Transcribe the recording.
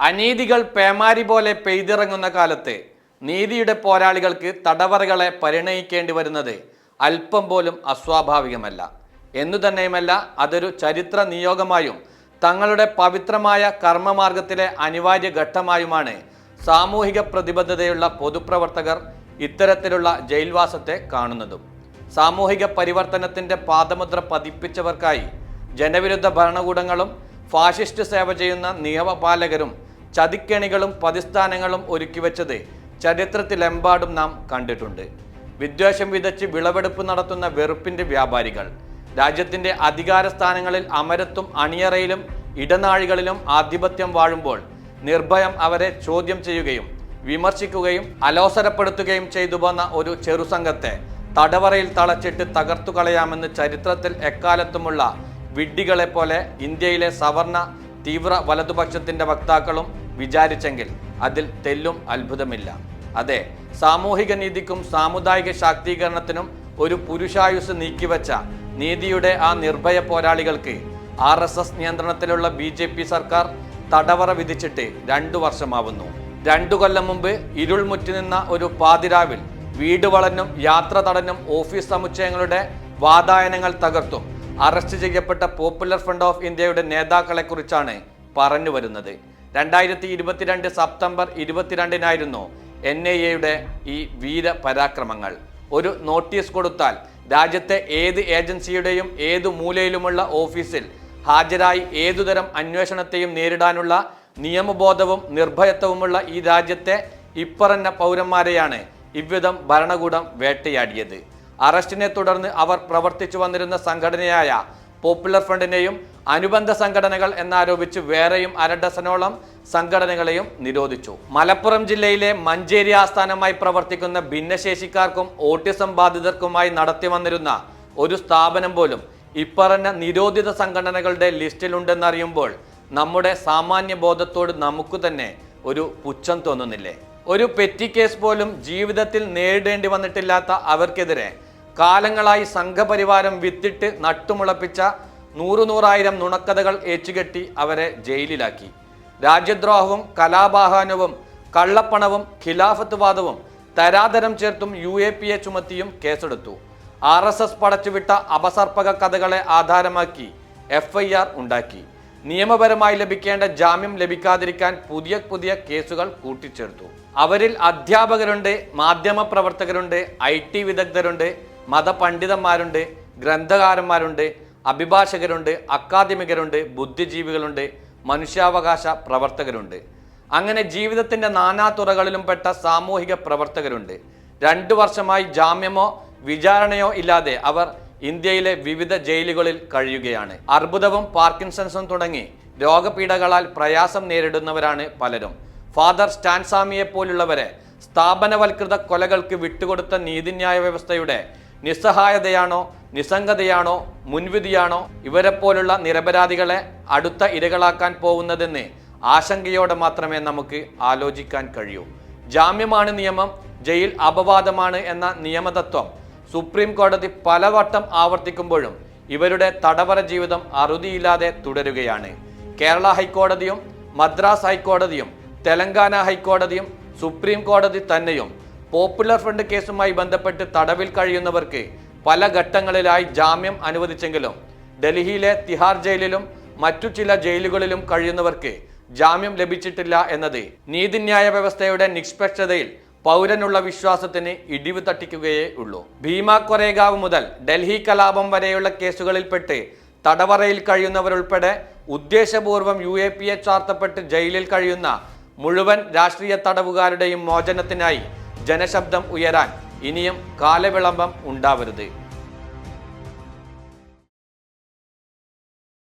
അനീതികൾ പേമാരി പോലെ പെയ്തിറങ്ങുന്ന കാലത്ത് നീതിയുടെ പോരാളികൾക്ക് തടവറകളെ പരിണയിക്കേണ്ടി വരുന്നത് അല്പം പോലും അസ്വാഭാവികമല്ല. എന്നു തന്നെയുമല്ല അതൊരു ചരിത്ര നിയോഗമായും തങ്ങളുടെ പവിത്രമായ കർമ്മമാർഗത്തിലെ അനിവാര്യ ഘട്ടമായുമാണ് സാമൂഹിക പ്രതിബദ്ധതയുള്ള പൊതുപ്രവർത്തകർ ഇത്തരത്തിലുള്ള ജയിൽവാസത്തെ കാണുന്നതും. സാമൂഹിക പരിവർത്തനത്തിന്റെ പാദമുദ്ര പതിപ്പിച്ചവർക്കായി ജനവിരുദ്ധ ഭരണകൂടങ്ങളും ഫാഷിസ്റ്റ് സേവ ചെയ്യുന്ന നിയമപാലകരും ചതിക്കെണികളും പതിസ്ഥാനങ്ങളും ഒരുക്കിവെച്ചത് ചരിത്രത്തിലെമ്പാടും നാം കണ്ടിട്ടുണ്ട്. വിദ്വേഷം വിതച്ച് വിളവെടുപ്പ് നടത്തുന്ന വെറുപ്പിന്റെ വ്യാപാരികൾ രാജ്യത്തിന്റെ അധികാര സ്ഥാനങ്ങളിൽ അമരത്തും അണിയറയിലും ഇടനാഴികളിലും ആധിപത്യം വാഴുമ്പോൾ നിർഭയം അവരെ ചോദ്യം ചെയ്യുകയും വിമർശിക്കുകയും അലോസരപ്പെടുത്തുകയും ചെയ്തു പോന്ന ഒരു ചെറുസംഘത്തെ തടവറയിൽ തളച്ചിട്ട് തകർത്തു കളയാമെന്ന് ചരിത്രത്തിൽ എക്കാലത്തുമുള്ള വിഡ്ഢികളെ പോലെ ഇന്ത്യയിലെ സവർണ തീവ്ര വലതുപക്ഷത്തിന്റെ വക്താക്കളും വിചാരിച്ചെങ്കിൽ അതിൽ തെല്ലും അത്ഭുതമില്ല. അതെ സാമൂഹിക നീതിക്കും സാമുദായിക ശാക്തീകരണത്തിനും ഒരു പുരുഷായുസ് നീക്കിവെച്ച നീതിയുടെ ആ നിർഭയ പോരാളികൾക്ക് ആർ എസ് എസ് നിയന്ത്രണത്തിലുള്ള ബി ജെ പി സർക്കാർ തടവറ വിധിച്ചിട്ട് രണ്ടു വർഷമാവുന്നു. രണ്ടു കൊല്ലം മുമ്പ് ഇരുൾമുറ്റി നിന്ന ഒരു പാതിരാവിൽ വീട് വളഞ്ഞും യാത്ര തടഞ്ഞും ഓഫീസ് സമുച്ചയങ്ങളുടെ വാതായനങ്ങൾ തകർത്തും അറസ്റ്റ് ചെയ്യപ്പെട്ട പോപ്പുലർ ഫ്രണ്ട് ഓഫ് ഇന്ത്യയുടെ നേതാക്കളെ കുറിച്ചാണ് പറഞ്ഞു വരുന്നത്. രണ്ടായിരത്തി ഇരുപത്തിരണ്ട് സെപ്റ്റംബർ ഇരുപത്തിരണ്ടിനായിരുന്നു എൻ ഐ എയുടെ ഈ വീര പരാക്രമങ്ങൾ ഒരു നോട്ടീസ് കൊടുത്താൽ രാജ്യത്തെ ഏത് ഏജൻസിയുടെയും ഏത് മൂലയിലുമുള്ള ഓഫീസിൽ ഹാജരായി ഏതുതരം അന്വേഷണത്തെയും നേരിടാനുള്ള നിയമബോധവും നിർഭയത്വവുമുള്ള ഈ രാജ്യത്തെ ഇപ്പറന്ന പൗരന്മാരെയാണ് ഇവ്വിധം ഭരണകൂടം വേട്ടയാടിയത്. അറസ്റ്റിനെ തുടർന്ന് അവർ പ്രവർത്തിച്ചു വന്നിരുന്ന സംഘടനയായ പോപ്പുലർ ഫ്രണ്ടിനെയും അനുബന്ധ സംഘടനകൾ എന്നാരോപിച്ച് വേറെയും അരഡസനോളം സംഘടനകളെയും നിരോധിച്ചു. മലപ്പുറം ജില്ലയിലെ മഞ്ചേരി ആസ്ഥാനമായി പ്രവർത്തിക്കുന്ന ഭിന്നശേഷിക്കാർക്കും ഓട്ടിസം ബാധിതർക്കുമായി നടത്തി വന്നിരുന്ന ഒരു സ്ഥാപനം പോലും ഇപ്പറഞ്ഞ നിരോധിത സംഘടനകളുടെ ലിസ്റ്റിലുണ്ടെന്നറിയുമ്പോൾ നമ്മുടെ സാമാന്യ ബോധത്തോട് നമുക്ക് തന്നെ ഒരു പുച്ഛം തോന്നുന്നില്ലേ? ഒരു പെറ്റി കേസ് പോലും ജീവിതത്തിൽ നേരിടേണ്ടി വന്നിട്ടില്ലാത്ത അവർക്കെതിരെ കാലങ്ങളായി സംഘപരിവാരം വിത്തിട്ട് നട്ടുമുളപ്പിച്ച നൂറു നൂറായിരം നുണക്കഥകൾ ഏച്ചുകെട്ടി അവരെ ജയിലിലാക്കി. രാജ്യദ്രോഹവും കലാപാഹാനവും കള്ളപ്പണവും ഖിലാഫത്ത് വാദവും തരാതരം ചേർത്തും യു എ പി എ ചുമത്തിയും കേസെടുത്തു. ആർ എസ് എസ് പടച്ചുവിട്ട അപസർപ്പക കഥകളെ ആധാരമാക്കി എഫ് ഐ ആർ ഉണ്ടാക്കി. നിയമപരമായി ലഭിക്കേണ്ട ജാമ്യം ലഭിക്കാതിരിക്കാൻ പുതിയ പുതിയ കേസുകൾ കൂട്ടിച്ചേർത്തു. അവരിൽ അധ്യാപകരുണ്ട് മാധ്യമ പ്രവർത്തകരുണ്ട് ഐ ടി വിദഗ്ധരുണ്ട് മതപണ്ഡിതന്മാരുണ്ട് ഗ്രന്ഥകാരന്മാരുണ്ട് അഭിഭാഷകരുണ്ട് അക്കാദമികരുണ്ട് ബുദ്ധിജീവികളുണ്ട് മനുഷ്യാവകാശ പ്രവർത്തകരുണ്ട്. അങ്ങനെ ജീവിതത്തിന്റെ നാനാ തുറകളിലും പെട്ട സാമൂഹിക പ്രവർത്തകരുണ്ട്. രണ്ടു വർഷമായി ജാമ്യമോ വിചാരണയോ ഇല്ലാതെ അവർ ഇന്ത്യയിലെ വിവിധ ജയിലുകളിൽ കഴിയുകയാണ്. അർബുദവും പാർക്കിൻസൺസും തുടങ്ങി രോഗപീഠകളാൽ പ്രയാസം നേരിടുന്നവരാണ് പലരും. ഫാദർ സ്റ്റാൻസാമിയെ പോലുള്ളവരെ സ്ഥാപനവൽകൃത കൊലകൾക്ക് വിട്ടുകൊടുത്ത നീതിന്യായ വ്യവസ്ഥയുടെ നിസ്സഹായതയാണോ നിസ്സംഗതയാണോ മുൻവിധിയാണോ ഇവരെ പോലുള്ള നിരപരാധികളെ അടുത്ത ഇരകളാക്കാൻ പോകുന്നതെന്ന് ആശങ്കയോടെ മാത്രമേ നമുക്ക് ആലോചിക്കാൻ കഴിയൂ. ജാമ്യമാണ് നിയമം ജയിൽ അപവാദമാണ് എന്ന നിയമതത്വം സുപ്രീം കോടതി പലവട്ടം ആവർത്തിക്കുമ്പോഴും ഇവരുടെ തടവറ ജീവിതം അറുതിയില്ലാതെ തുടരുകയാണ്. കേരള ഹൈക്കോടതിയും മദ്രാസ് ഹൈക്കോടതിയും തെലങ്കാന ഹൈക്കോടതിയും സുപ്രീം കോടതി തന്നെയും പോപ്പുലർ ഫ്രണ്ട് കേസുമായി ബന്ധപ്പെട്ട് തടവിൽ കഴിയുന്നവർക്ക് പല ഘട്ടങ്ങളിലായി ജാമ്യം അനുവദിച്ചെങ്കിലും ഡൽഹിയിലെ തിഹാർ ജയിലിലും മറ്റു ചില ജയിലുകളിലും കഴിയുന്നവർക്ക് ജാമ്യം ലഭിച്ചിട്ടില്ല എന്നത് നീതിന്യായ വ്യവസ്ഥയുടെ നിഷ്പക്ഷതയിൽ പൗരനുള്ള വിശ്വാസത്തിന് ഇടിവ് തട്ടിക്കുകയേ ഉള്ളൂ. ഭീമ കൊറേഗാവ് മുതൽ ഡൽഹി കലാപം വരെയുള്ള കേസുകളിൽപ്പെട്ട് തടവറയിൽ കഴിയുന്നവരുൾപ്പെടെ ഉദ്ദേശപൂർവം യു എ പി എ ചാർത്തപ്പെട്ട് ജയിലിൽ കഴിയുന്ന മുഴുവൻ രാഷ്ട്രീയ തടവുകാരുടെയും മോചനത്തിനായി ജനശബ്ദം ഉയരാൻ ഇനിയും കാലവിളംബം ഉണ്ടാവരുത്.